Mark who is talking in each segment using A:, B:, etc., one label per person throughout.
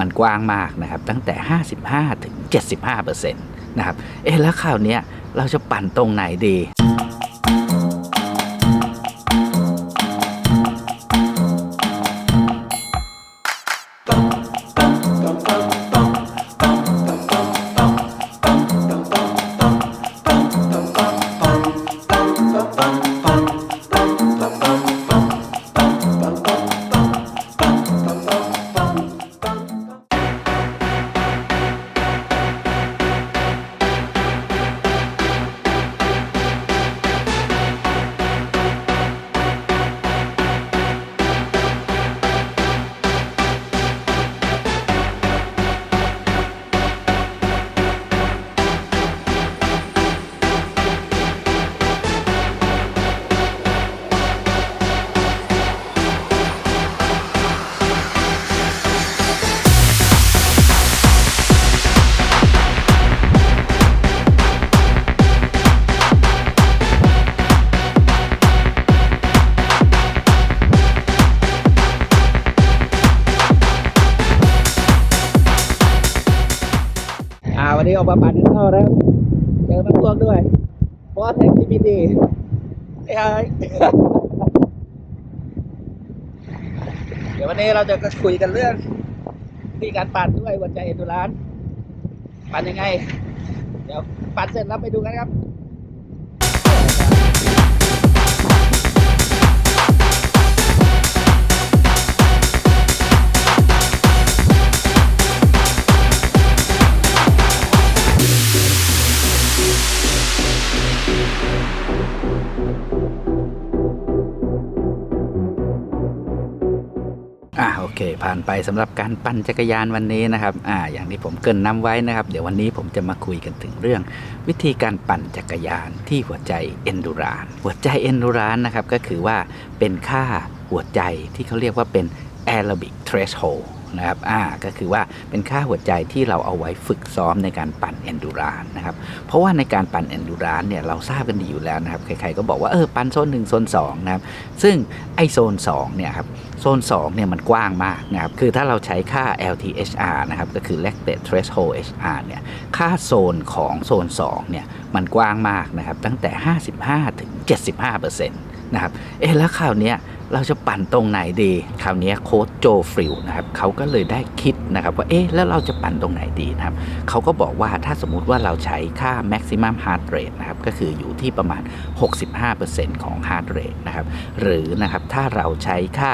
A: มันกว้างมากนะครับ ตั้งแต่ 55 ถึง 75%นะครับ เอ๊ะแล้วคราวเนี้ยเราจะปั่นตรงไหนดี วันนี้ออกมาปั่นข้างนอกนะครับเจอมาพวกด้วยเพราะว่าแท็กซี่พีดีไอ้เดี๋ยววันนี้เราจะคุยกันเรื่องวิธีการปั่นด้วยหัวใจเอ็นดูรานปั่นยังไง เดี๋ยวปั่นเสร็จแล้วไปดูกันครับ เคผ่านไปสำหรับการปั่นจักรยานวันนี้นะครับอ่าอย่างที่ผมเกินนำไว้นะครับ เดี๋ยววันนี้ผมจะมาคุยกันถึงเรื่อง วิธีการปั่นจักรยานที่หัวใจเอนดูรานหัวใจเอนดูรานนะครับก็คือว่าเป็นค่าหัวใจที่เขาเรียกว่าเป็น aerobic threshold นะครับอ่าก็คือว่าเป็นค่าหัวใจที่เราเอาไว้ฝึกซ้อมในการปั่นเอนดูรานนะครับเพราะว่าในการปั่นเอนดูรานเนี่ยเราทราบกันดีอยู่แล้วนะครับใครๆก็บอกว่าเออปั่นโซนหนึ่งโซนสองนะครับซึ่งไอโซน2เนี่ยครับโซน2เนี่ยมันกว้างมากนะครับคือถ้าเราใช้ค่า LTHR นะครับก็คือ lactate threshold HR เนี่ยค่าโซนของโซน2เนี่ยมันกว้างมากนะครับตั้งแต่ 55ถึง75%นะครับเอ๊ะแล้วคราวเนี้ย เราจะปั่นตรงไหนดี คราวนี้โค้ชโจฟริลนะครับเขาก็เลยได้คิดนะครับว่าเอ๊ะแล้วเราจะปั่นตรงไหนดีนะครับเขาก็บอกว่าถ้าสมมุติว่าเราใช้ค่า maximum heart rate นะครับก็คืออยู่ที่ประมาณ 65%ของ heart rate นะครับหรือนะครับถ้าเราใช้ค่า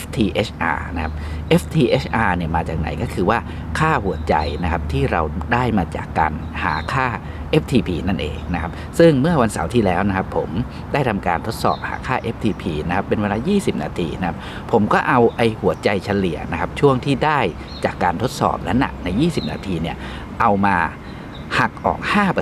A: FTHR นะครับ FTHR เนี่ยมาจากไหนก็คือว่าค่าหัวใจนะครับที่เราได้มาจากการหาค่า FTP นั่นเองนะครับซึ่งเมื่อวันเสาร์ที่แล้วนะครับผมได้ทำการทดสอบหา ค่า FTP นะครับเป็นเวลา 20 นาทีนะครับผมก็เอาไอหัวใจเฉลี่ยนะครับช่วงที่ได้จากการทดสอบนั้นนะใน 20 นาทีเนี่ยเอามาหักออก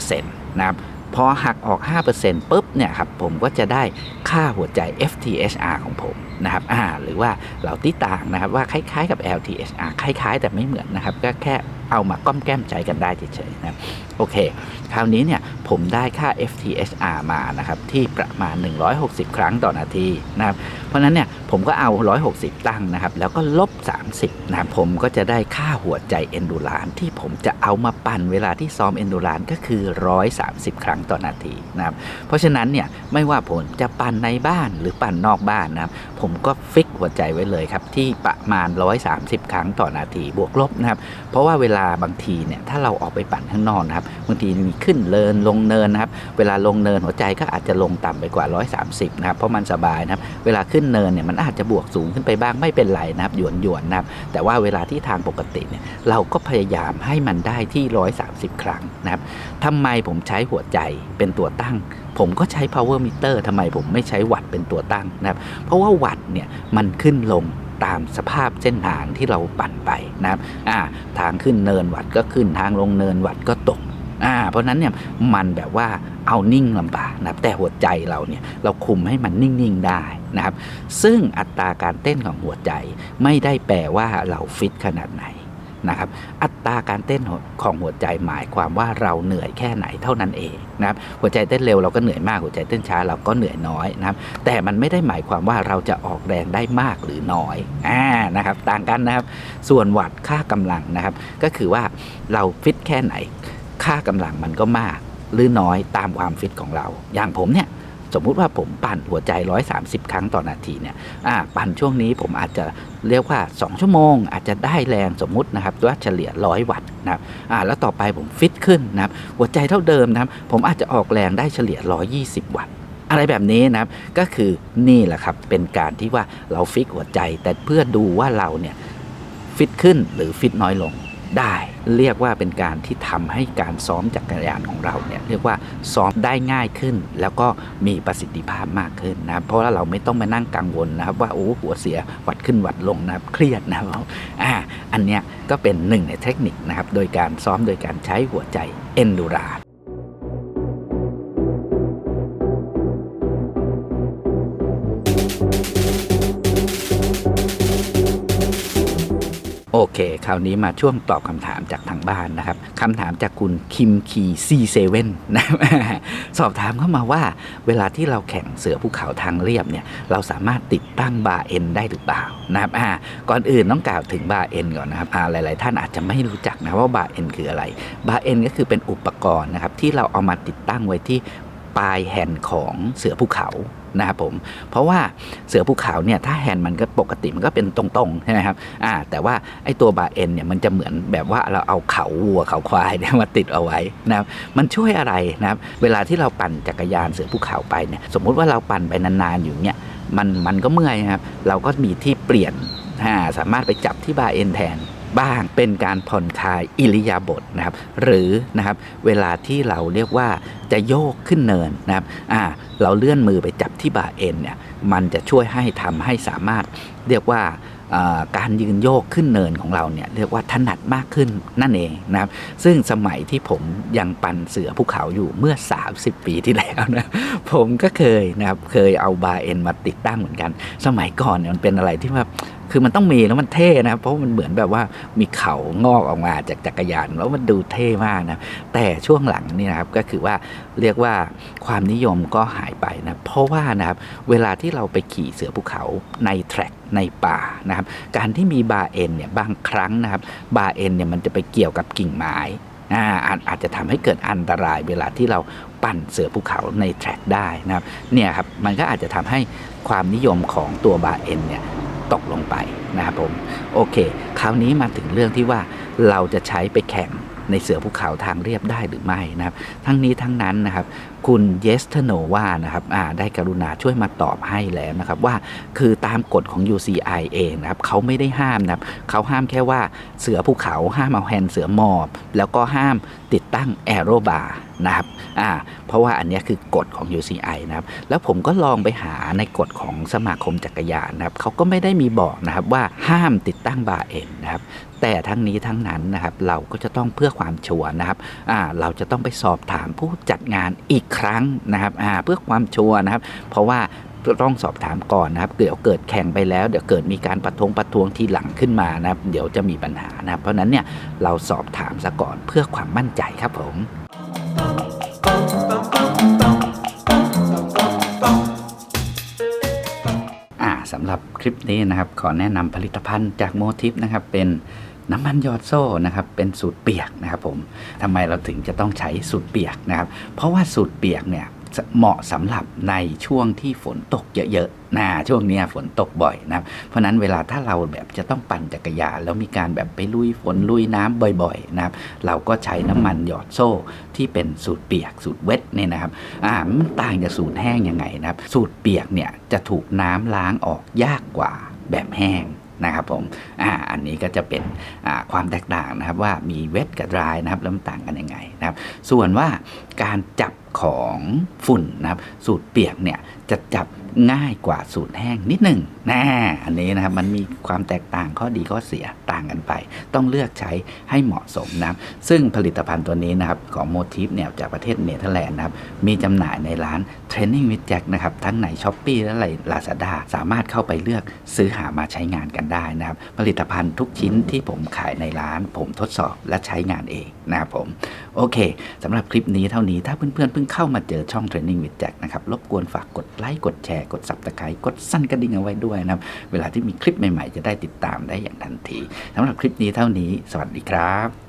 A: 5%นะครับพอหักออก 5%ปุ๊บเนี่ยครับผมก็จะได้ค่าหัวใจ FTHR ของผมนะครับอ่าหรือว่าเราที่ต่างนะครับว่าคล้ายๆกับ LTHR คล้ายๆ แต่ไม่เหมือนนะครับก็แค่ เอามาก้อมแก้มใจกันได้เฉยๆนะโอเค คราวนี้เนี่ยผมได้ค่า FTHR มานะครับที่ประมาณ 160 ครั้งต่อนาทีนะครับ ราะนั้นเนี่ยผมก็เอา 160 ตั้งนะครับ แล้วก็ลบ 30นะผมก็จะได้ค่าหัวใจเอนดูรานที่ผมจะเอามาปั่นเวลาที่ซ้อมเอนดูรานก็คือ 130 ครั้งต่อนาทีนะครับ เพราะฉะนั้นเนี่ยไม่ว่าผมจะปั่นในบ้านหรือปั่นนอกบ้านนะครับ ผมก็ฟิกหัวใจไว้เลยครับ ที่ประมาณ 130 ครั้งต่อนาทีบวกลบนะครับ เพราะว่าเวลาบางทีเนี่ยถ้าเราออกไปปั่นข้างนอกนะครับบางทีมีขึ้นเนินลงเนินนะครับ เวลาลงเนินหัวใจก็อาจจะลงต่ำไปกว่า 130 นะครับเพราะมันสบายนะครับ เวลาขึ้นเนินเนี่ยมันอาจจะบวกสูงขึ้นไปบ้างไม่เป็นไรนะครับหยวนหยวนนะครับแต่ว่าเวลาที่ทางปกติเนี่ยเราก็พยายามให้มันได้ที่ 130 ครั้งนะครับทำไมผมใช้หัวใจเป็นตัวตั้ง ผมก็ใช้ power meter ทำไมผมไม่ใช้วัตต์เป็นตัวตั้งนะครับเพราะว่าวัตต์เนี่ยมันขึ้นลงตามสภาพเส้นทางที่เราปั่นไปนะครับอ่าทางขึ้นเนินวัตต์ก็ขึ้นทางลงเนินวัตต์ก็ตก อ่าเพราะนั้นเนี่ยมันแบบว่าเอานิ่งลำบากนะครับแต่หัวใจเราเนี่ยเราคุมให้มันนิ่งๆได้นะครับ ซึ่งอัตราการเต้นของหัวใจไม่ได้แปลว่าเราฟิตขนาดไหนนะครับอัตราการเต้นของหัวใจหมายความว่าเราเหนื่อยแค่ไหนเท่านั้นเองนะครับหัวใจเต้นเร็วเราก็เหนื่อยมากหัวใจเต้นช้าเราก็เหนื่อยน้อยนะครับแต่มันไม่ได้หมายความว่าเราจะออกแรงได้มากหรือน้อยอ่านะครับต่างกันนะครับส่วนวัดค่ากำลังนะครับ ก็คือว่าเราฟิตแค่ไหน ค่ากำลังมันก็มากหรือน้อยตามความฟิตของเรา อย่างผมเนี่ยสมมุติว่าผมปั่นหัวใจ 130 ครั้งต่อนาทีเนี่ยปั่นช่วงนี้ผมอาจจะเรียกว่า 2 ชั่วโมง อาจจะได้แรงสมมุตินะครับว่าเฉลี่ย 100 วัตต์นะครับแล้วต่อไปผมฟิตขึ้นนะครับหัวใจเท่าเดิมนะครับผมอาจจะออกแรงได้เฉลี่ย 120 วัตต์อะไรแบบนี้นะครับก็คือนี่แหละครับเป็นการที่ว่าเราฟิกหัวใจแต่เพื่อดูว่าเราเนี่ยฟิตขึ้นหรือฟิตน้อยลง ได้เรียกว่าเป็นการที่ทำให้การซ้อมจักรยานของเราเนี่ยเรียกว่าซ้อมได้ง่ายขึ้น แล้วก็มีประสิทธิภาพมากขึ้นนะครับเพราะว่าเราไม่ต้องมานั่งกังวลนะครับ ว่าโอ้หัวเสียวัดขึ้นวัดลงนะครับเครียดนะครับอ่าอันเนี้ยก็เป็นหนึ่งในเทคนิคนะครับโดยการซ้อมโดยการใช้หัวใจเอนดูรา โอเค คราวนี้มาช่วงตอบคำถามจากทางบ้านนะครับคำถามจากคุณคิมคีซีเซเว่นนะสอบถามเข้ามาว่า เวลาที่เราแข่งเสือภูเขาทางเรียบเนี่ย เราสามารถติดตั้งบาร์เอ็นได้หรือเปล่านะครับอ่าก่อนอื่นต้องกล่าวถึงบาร์เอ็นก่อนนะครับอ่าหลาย ๆ ท่านอาจจะไม่รู้จักนะว่าบาร์เอ็นคืออะไร บาร์เอ็นก็คือเป็นอุปกรณ์นะครับที่เราเอามาติดตั้งไว้ที่ปลายแฮนด์ของเสือภูเขา นะครับผมเพราะว่าเสือภูเขาเนี่ยถ้าแฮนด์มันก็ปกติมันก็เป็นตรงๆใช่ไหมครับอ่าแต่ว่าไอ้ตัวบาเอ็นเนี่ยมันจะเหมือนแบบว่าเราเอาเขาวัวเขาควายเนี่ยมาติดเอาไว้นะครับมันช่วยอะไรนะครับเวลาที่เราปั่นจักรยานเสือภูเขาไปเนี่ยสมมุติว่าเราปั่นไปนานๆอยู่เนี่ยมันมันก็เมื่อยนะครับเราก็มีที่เปลี่ยนสามารถไปจับที่บาเอ็นแทน บ้างเป็นการผ่อนคลายอิริยาบถนะครับ หรือนะครับเวลาที่เราเรียกว่าจะโยกขึ้นเนินนะครับอ่าเราเลื่อนมือไปจับที่บ่าเอ็นเนี่ยมันจะช่วยให้ทำให้สามารถเรียกว่าการยืนโยกขึ้นเนินของเราเนี่ยเรียกว่าถนัดมากขึ้นนั่นเองนะครับ ซึ่งสมัยที่ผมยังปั่นเสือภูเขาอยู่เมื่อ 30 ปีที่แล้วนะผมก็เคยนะครับเคยเอาบาเอ็นมาติดตั้งเหมือนกัน สมัยก่อนเนี่ยมันเป็นอะไรที่ว่า คือมันต้องมีแล้วมันเท่นะครับเพราะมันเหมือนแบบว่ามีเขางอกออกมาจากจักรยานแล้วมันดูเท่มากนะ แต่ช่วงหลังนี่นะครับก็คือว่าเรียกว่าความนิยมก็หายไปนะ เพราะว่านะครับเวลาที่เราไปขี่เสือภูเขาในแทร็กในป่านะครับ การที่มีบาเอ็นเนี่ยบางครั้งนะครับ บาเอ็นเนี่ยมันจะไปเกี่ยวกับกิ่งไม้อาอาจอาจจะทำให้เกิดอันตรายเวลาที่เราปั่นเสือภูเขาในแทร็กได้นะครับเนี่ยครับมันก็อาจจะทำให้ความนิยมของตัวบาเอ็นเนี่ย ตกลงไปนะครับผมโอเค คราวนี้มาถึงเรื่องที่ว่าเราจะใช้ไปแข่งในเสือภูเขาทางเรียบได้หรือไม่นะครับ ทั้งนี้ทั้งนั้นนะครับ คุณเยสเทโนวานะครับได้กรุณาช่วยมาตอบให้แล้วนะครับ ว่าคือตามกฎของ UCI เองนะครับเขาไม่ได้ห้ามนะครับเขาห้ามแค่ว่าเสือภูเขาห้ามเอาแฮนด์เสือหมอบ แล้วก็ห้ามติดตั้งแอโรบาร์ นะครับอ่าเพราะว่าอันนี้คือกฎของ UCI นะครับแล้วผมก็ลองไปหาในกฎของสมาคมจักรยานนะครับเขาก็ไม่ได้มีบอกนะครับว่าห้ามติดตั้งบาร์เอ็นนะครับแต่ทั้งนี้ทั้งนั้นนะครับเราก็จะต้องเพื่อความชัวร์นะครับอ่าเราจะต้องไปสอบถามผู้จัดงานอีกครั้งนะครับอ่าเพื่อความชัวร์นะครับ เพราะว่าต้องสอบถามก่อนนะครับเดี๋ยวเกิดแข่งไปแล้วเดี๋ยวเกิดมีการประท้วงประท้วงทีหลังขึ้นมานะครับเดี๋ยวจะมีปัญหานะครับเพราะนั้นเนี่ยเราสอบถามซะก่อนเพื่อความมั่นใจครับผม ลิปนี้นะครับ ขอแนะนำผลิตภัณฑ์จากโมทิฟนะครับ เป็นน้ำมันยอดโซ่นะครับเป็นสูตรเปียกนะครับผมทำไมเราถึงจะต้องใช้สูตรเปียกนะครับ เพราะว่าสูตรเปียกเนี่ย เหมาะสำหรับในช่วงที่ฝนตกเยอะๆนะช่วงนี้ฝนตกบ่อยนะครับเพราะนั้นเวลาถ้าเราแบบจะต้องปั่นจักรยานแล้วมีการแบบไปลุยฝนลุยน้ำบ่อยๆนะครับเราก็ใช้น้ำมันหยอดโซ่ที่เป็นสูตรเปียกสูตรเวทเนี่ยนะครับอ่ามันต่างจากสูตรแห้งยังไงนะครับสูตรเปียกเนี่ยจะถูกน้ำล้างออกยากกว่าแบบแห้งนะครับผมอ่าอันนี้ก็จะเป็นอ่าความแตกต่างนะครับว่ามีเวทกับดรายนะครับแล้วมันต่างกันยังไงนะครับ ส่วนว่าการจับ ของฝุ่นนะครับ สูตรเปียกเนี่ยจะจับ ง่ายกว่าสูตรแห้งนิดหนึ่งแน่อันนี้นะครับมันมีความแตกต่างข้อดีข้อเสียต่างกันไป ต้องเลือกใช้ให้เหมาะสมนะครับซึ่งผลิตภัณฑ์ตัวนี้นะครับของ Motif เนี่ยจากประเทศเนเธอร์แลนด์นะครับมีจำหน่ายในร้าน Training with Jack นะครับทั้งใน s h อ p e e และใน Lazada สามารถเข้าไปเลือกซื้อหามาใช้งานกันได้นะครับผลิตภัณฑ์ทุกชิ้นที่ผมขายในร้าน ผมทดสอบและใช้งานเองนะครับผมโอเคสำหรับคลิปนี้เท่านี้ถ้าเพื่อนๆเพิ่งเข้ามาเจอช่อง Training with Jack นะครับรบกวนฝากกดไลค์กดแชร์กด Subscribe กดสั่นกระดิ่งเอาไว้ด้วยนะครับ เวลาที่มีคลิปใหม่ๆ จะได้ติดตามได้อย่างทันทีสำหรับคลิปนี้เท่านี้ สวัสดีครับ